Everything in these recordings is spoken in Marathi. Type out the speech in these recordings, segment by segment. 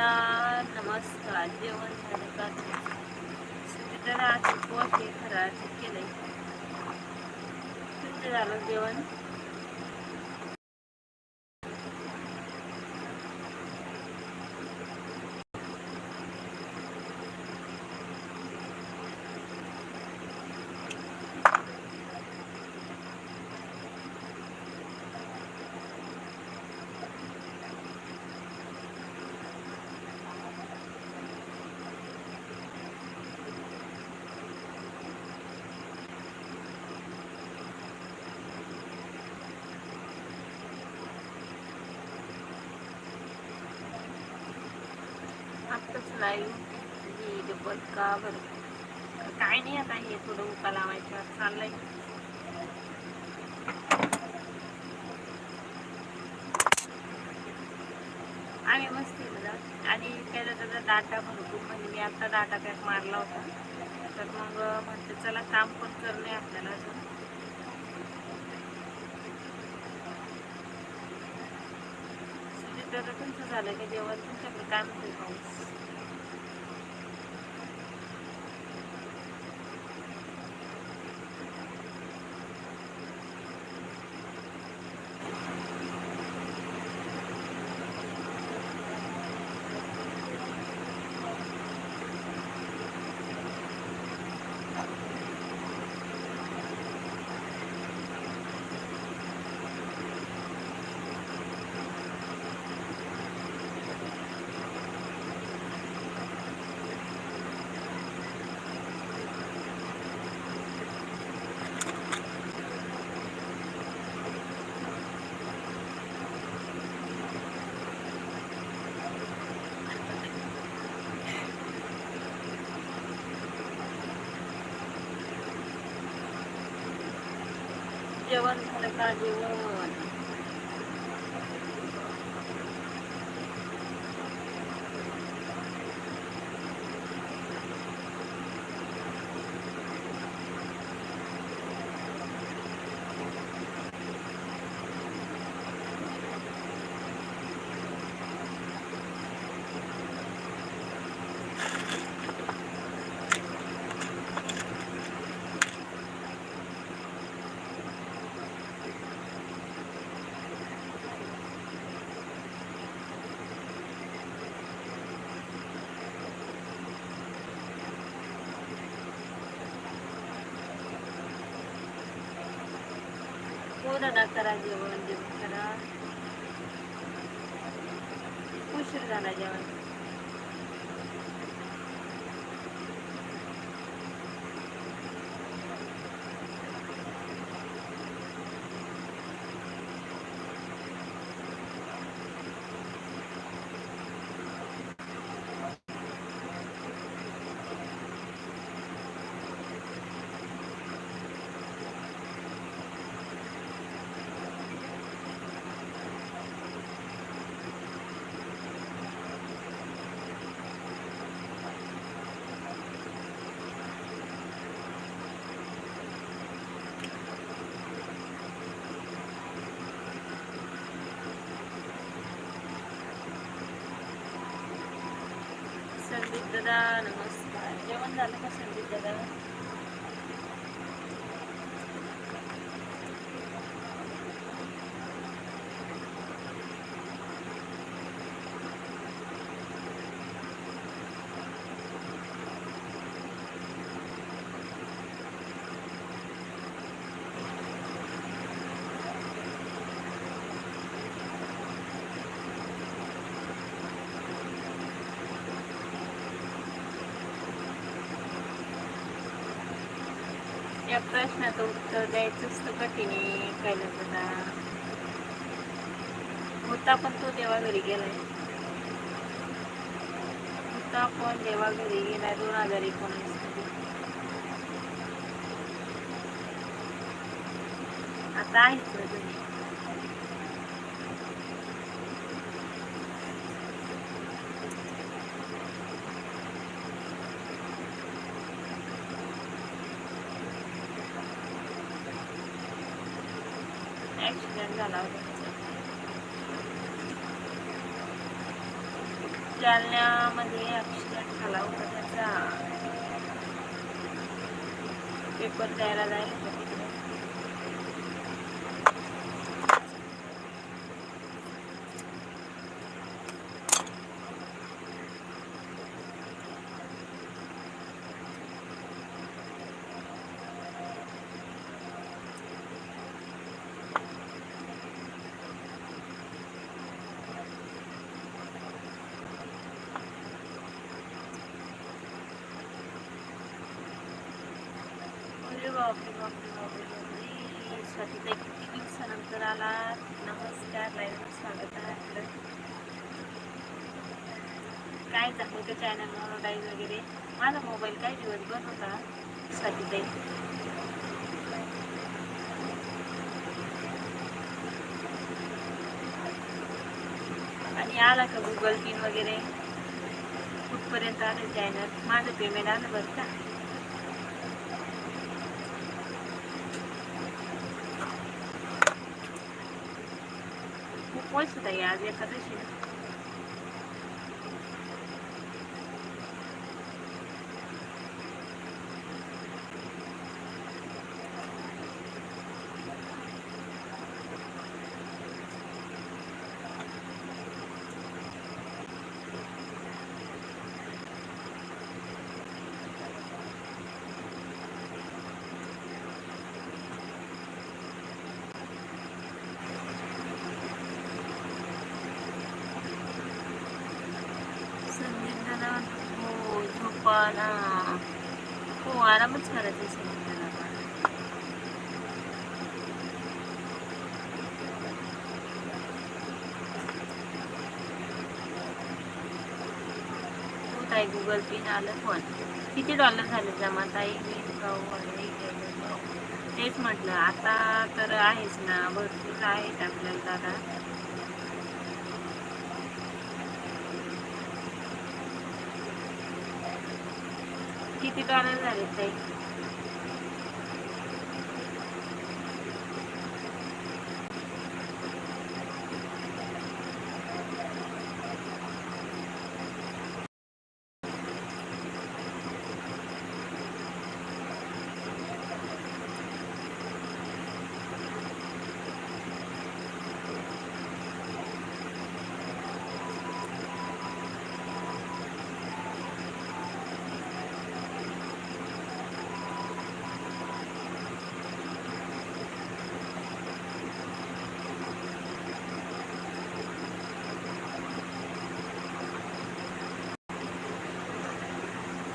दादा नमस्कार जेवण झालं का? संदीप दादा आज उपवास आहे फराळाचं तुमचं झालं जेवण? लाईव्ह मी डबल का बरं. काय नाही आता हे थोडं उका लावायचं चाललंय. आम्ही मस्त आहे बघा. आणि त्याचा त्याचा डाटा भरपूर म्हणजे मी आता डाटा पॅक मारला होता. तर मग म्हणते चला काम पण करणे आपल्याला अजून. तर तुमचं झालं का जेवण? तुमच्याकडे काय म्हणते पाऊस? जेवण झालं का जेवण हो दादा करा जेवण जेवण करा. उशीर झाला जेवण. संदीप दादा नमस्कार. जेवण झालं का संदीप दादा? जायचंच तर कठीण आहे कैलास होता पण तो देवा घरी गेलाय. होता पण देवा घरी गेलाय दोन हजार एकोणीस आता आहेच জায়গা দেয় बापरे किती दिवसानंतर आला नमस्कार लाईव्ह स्वागत आहे आपलं. काय झालं का चॅनल मोनोटाईज वगैरे? माझा मोबाईल काय दिवस बंद होता स्वातीताई आणि आला का गुगल पिन वगैरे? कुठपर्यंत आलं चॅनल माझं पेमेंट आलं बरं का? खूप वर्ष ताई आज एकादशी ना. संदीप दादा हो झोपा ना हो आरामच करायचं संदीप दादा काय गुगल पिन आलं फोन किती डॉलर झाले जमा ताई? मी भाऊ आणि तेच म्हटलं आता तर आहेच ना भरपूर आहेत आपल्याला दादा किती डॉलर झाले ताई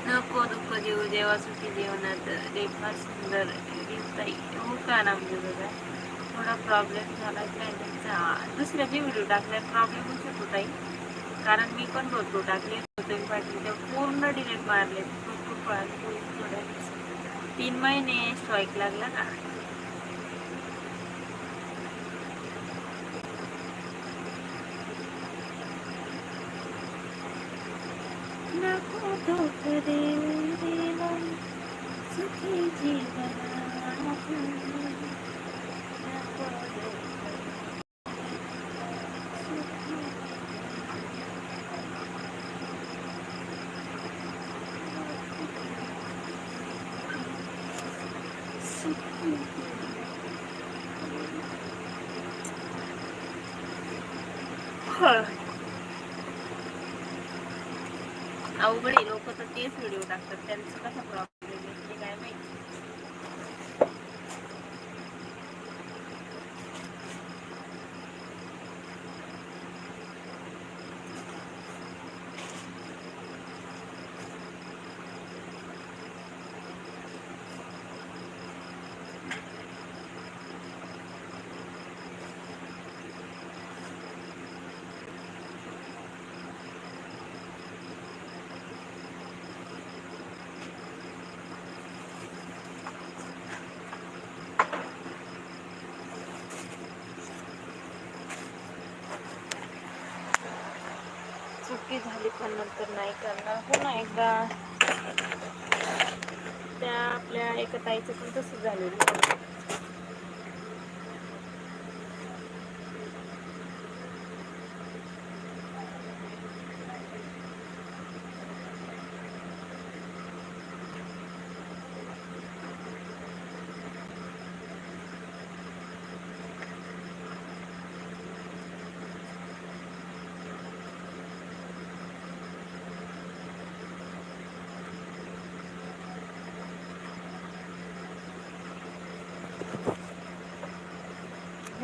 नको दुःख देऊ देवा सुखी फार सुंदर ताई हो का म्हणजे बघा थोडा प्रॉब्लेम झाला चॅनलचा दुसऱ्या जे व्हिडिओ टाकल्यात. प्रॉब्लेम होत होता ताई. कारण मी पण भरपूर टाकले होते. पाटील ते पूर्ण डिलीट मारले भरपूर खूप थोड्या तीन महिने स्ट्राईक लागला का नको दुःख देऊ अवघड लोक तर तेच व्हिडिओ टाकतात त्यांचं कसा प्रॉब्लेम येते काय माहिती मोठी झाली पण नंतर नाही करणार. हो पुन्हा एकदा त्या आपल्या एका ताईचं पण तसं झालेलं.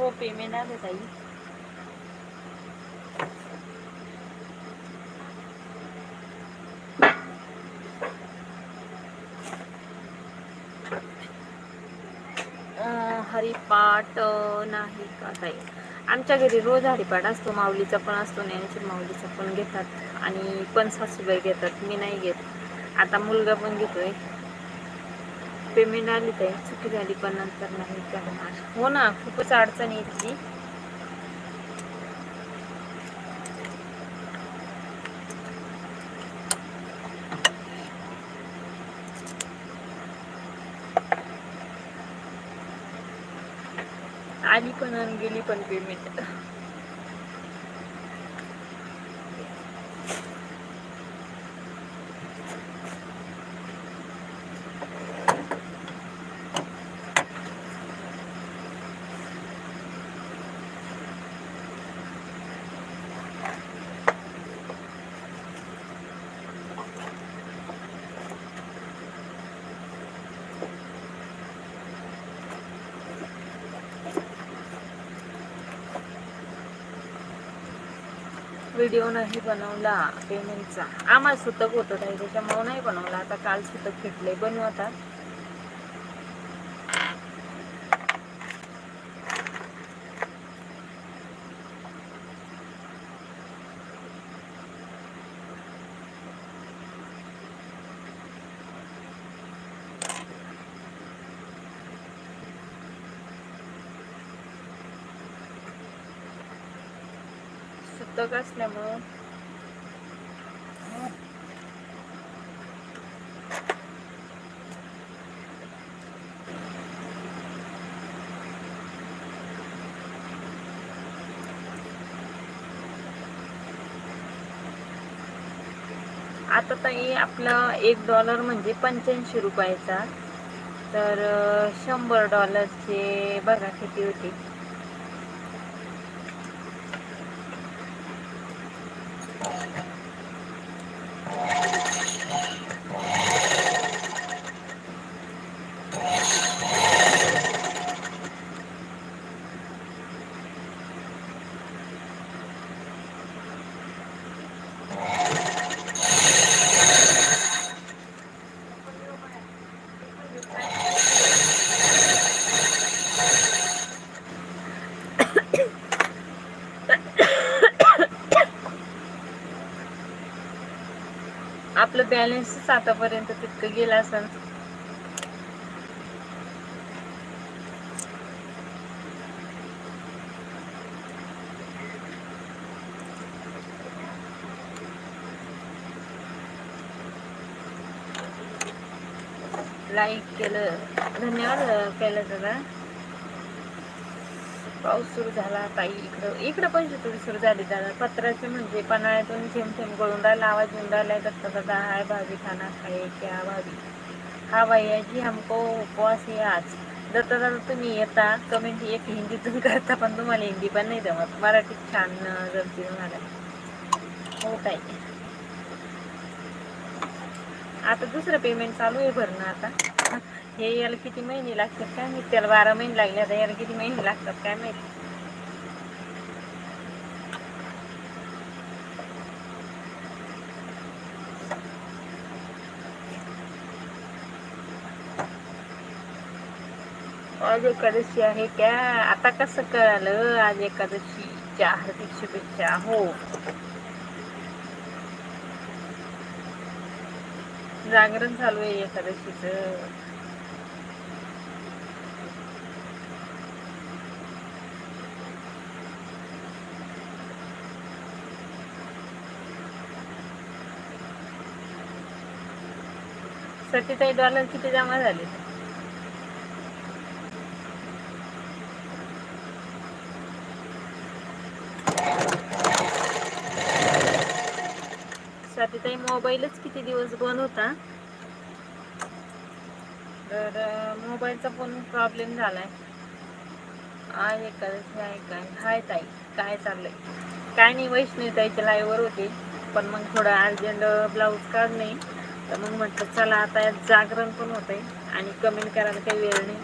हो पेमेंट आलं ताई. हरिपाठ नाही का ताई. आमच्या घरी रोज हरिपाठ असतो माऊलीचा पण असतो ज्ञानेश्वर माऊलीचा पण घेतात आणि पण सासूबाई घेतात मी नाही घेत. आता मुलगा पण घेतोय. पेमेंट आली ताई चुकी झाली पण नंतर नाही करणार. हो ना खूपच अडचण येतली आली पण आणि गेली पण पेमेंट व्हिडिओ नाही बनवला पेमेंटचा आम्हाला सुतक होतं ताई त्याच्यामुळे नाही बनवला. आता काल सुतक भेटले बनवतात सुतक असल्यामुळं. आता ताई आपलं एक डॉलर म्हणजे पंच्याऐंशी रुपयाचा. तर शंभर डॉलरचे बघा किती होते. आपलं बॅलन्सच आतापर्यंत तितकं गेलं असेल. लाईक केलं. धन्यवाद केलं दादा. पाऊस सुरू झाला ताई इकडं इकडं पण थोडी सुरू झाली. दादा पत्राचे म्हणजे पन्हाळ्यातून थेंब थेंब गळून राहिला आवाज येऊन राहिलाय दत्ता दादा हाय भाभी खाना खाए क्या भाभी हा भैया जी हमको उपवास हे आज. दत्ता दादा तुम्ही येता कमेंट एक हिंदीतून करता पण तुम्हाला हिंदी पण नाही जमत. मराठीत छान अं, जमते तुम्हाला हो ताई. आता दुसरं पेमेंट चालू आहे भरणं आता. हे याला किती महिने लागतात काय माहिती? त्याला बारा महिने लागले आता याला किती महिने लागतात काय माहिती? आज एकादशी आहे क्या? आता कसं कळालं? आज एकादशीच्या हार्दिक शुभेच्छा हो. जागरण चालू आहे एकादशीचं. सत्तेचाळीस डॉलर किती जमा झाले? स्वातीताई मोबाईलच किती दिवस बंद होता? तर मोबाईलचा पण प्रॉब्लेम झालाय. आहे काय आहे काय हाय ताई. काय चाललंय? काय नाही वैष्णवी ताईच्या लाईव्हवर होते. पण मग थोडं अर्जंट ब्लाऊज काढणे. तर मग म्हटलं चला आता यात जागरण पण होतंय आणि कमेंट करायला काही वेळ नाही.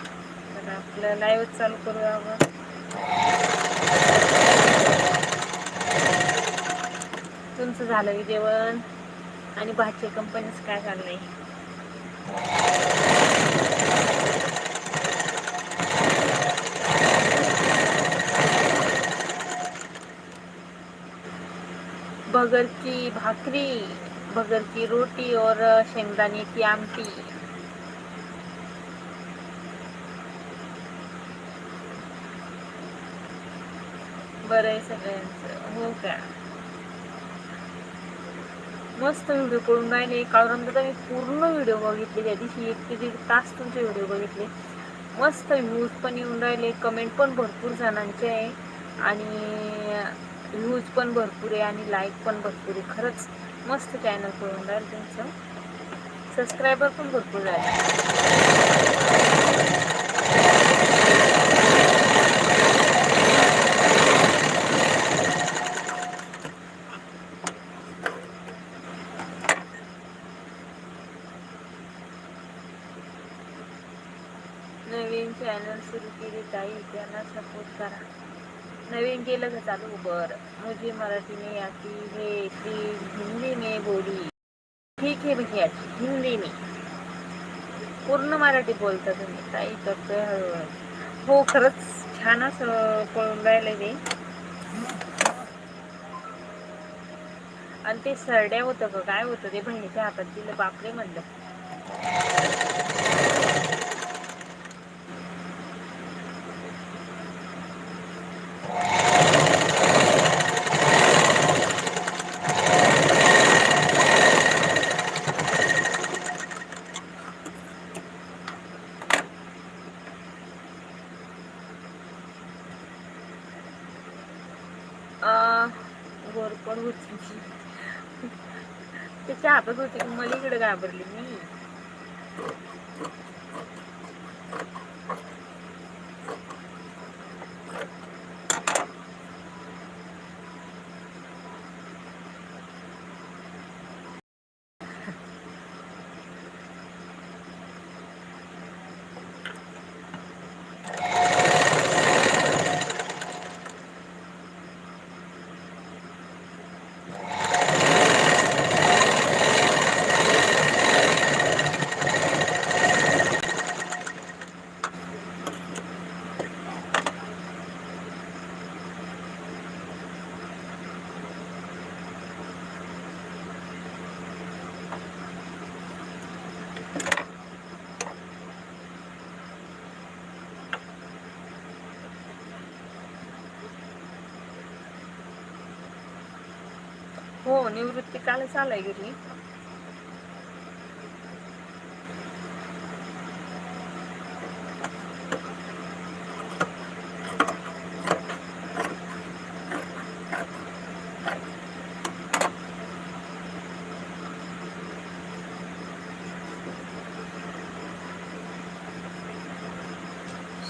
तर आपलं लाईव्ह चालू करू आपण. तुमचं झालं की जेवण. आणि भाजी कंपनीच काय चाललंय बगर की भाकरी. बगल की रोटी और शेंगदाणे की आमटी। बरं आहे सगळ्यांचं. हो का? मस्त व्हिडिओ करून राहिले. कारण मी पूर्ण व्हिडिओ बघितले त्या दिवशी एक ते दीड तास तुमचे व्हिडिओ बघितले. मस्त व्ह्यूज पण येऊन राहिले. कमेंट पण भरपूर जणांचे आहे. आणि व्ह्यूज पण भरपूर आहे आणि लाईक पण भरपूर आहे. खरंच मस्त चॅनल करून राहील तुमचं सबस्क्रायबर पण भरपूर आहे नवीन चॅनल सुरू केली ताई. त्यांना सपोर्ट करा. नवीन केलं का चालू उबर? मुझे मराठी आती हे प्लीज हिंदी में बोली। ठीक आहे भैया हिंदी में। पूर्ण मराठी बोलता तुम्ही ताई करतोय हळूहळू हो खरंच छान असं पळून राहिलं ते. आणि ते सरड्या होतं का काय होतं ते बहिणीच्या हातात दिलं बापरे म्हणलं. हातात घाबरली मी. हो निवृत्ती कालच आलाय घरी.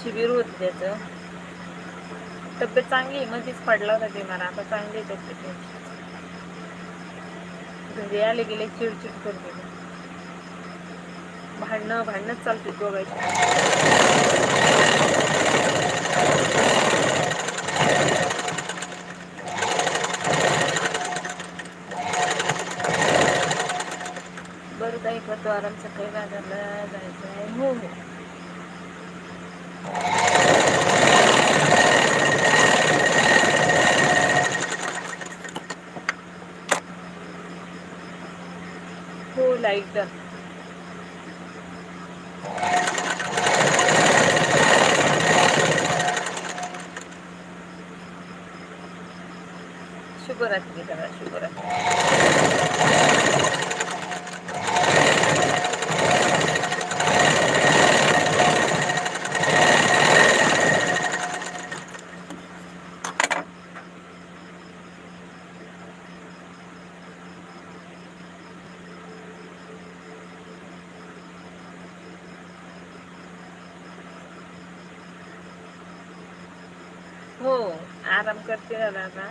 शिबिर होत त्याचं. तब्येत चांगली मध्येच पडला होता बिमार आता चांगली आहे तब्येत. म्हणजे आले गेले चिडचिड करते. भांडणं भांडणंच चालते दोघांची. बरं ताई करतो आराम. सकाळी बाजारला जायचं आहे हो हो. हो आराम करते आता.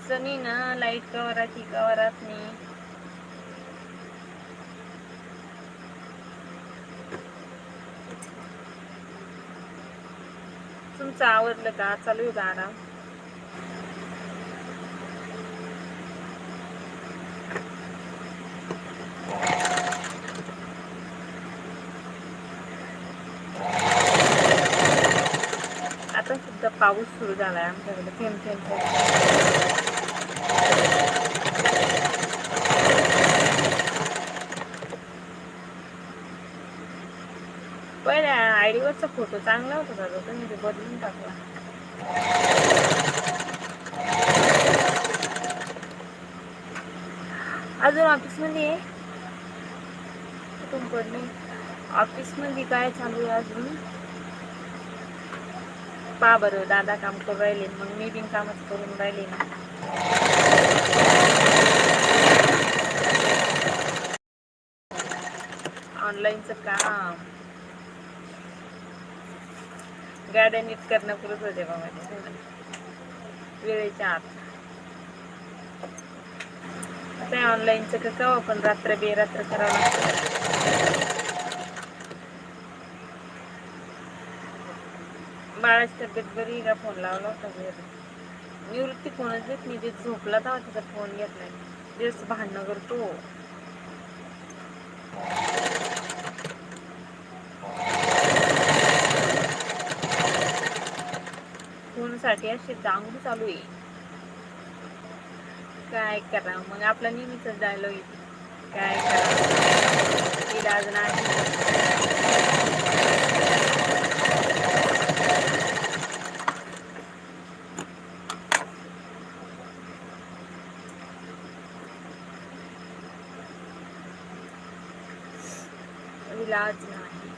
च नाही ना लाइट कवरात ही कवरात नाही. तुमचं आवडलं का? चालू का आराम? पाऊस सुरू झाला आहे आमच्याकडे. थेंब थेंब थेंब. पहिल्या आयडीवरचा फोटो चांगला होता दादा तुम्ही ते बदलून टाकला. अजून ऑफिसमध्ये आहे कुठून ऑफिसमध्ये काय चालू आहे अजून? पा बरं दादा काम करून राहिले मग मी बिन कामच करून राहिले ना. ऑनलाईनचं काम. गाड्या नीट करणं पुरत होते बाबा वेळेच्या आत. आता ऑनलाईनचं कसं कवा पण रात्र बेरात्र करावं लागतं. बाळाची तब्येत बरी का फोन लावला होता घरी. निवृत्ती फोनच देत नाही. ते झोपला तेव्हा तिचा फोन घेतलाय दिवस भांडणं करतो. फोनसाठी अशी दांगडी चालू आहे? काय करा मग आपला नेहमीच डायलॉग काय करा इलाज नाही विलाज नाही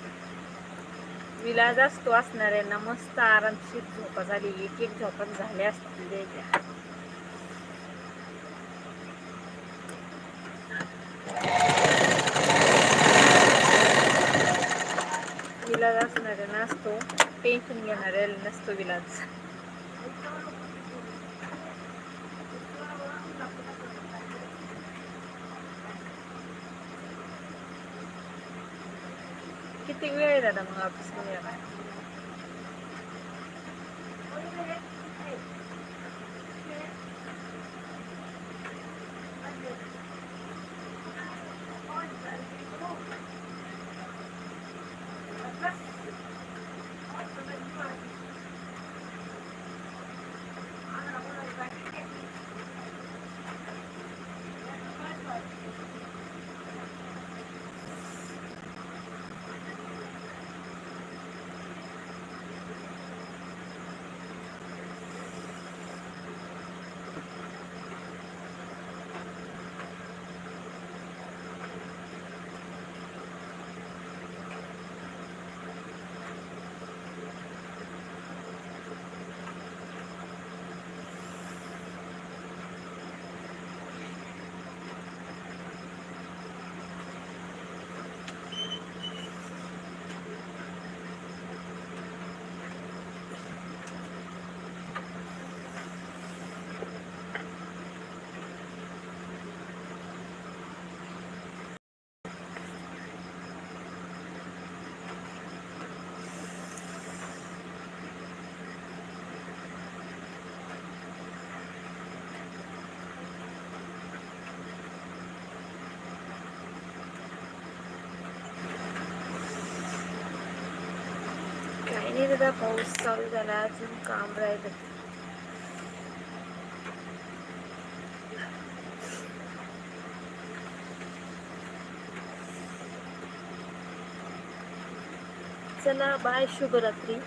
विलाज असतो असणाऱ्यांना मस्त आरामशीर झोपा झाली एक एक झोपण झाल्या असतील द्यायच्या म्हणजे. विलाज असणाऱ्यांना असतो. टेन्शन घेणाऱ्याला नसतो विलाज किती वेळ आहे दादा मग ऑफिसमध्ये यायला पाऊस चालू झाला अजून काम राहिलं. चला बाय शुभरात्री.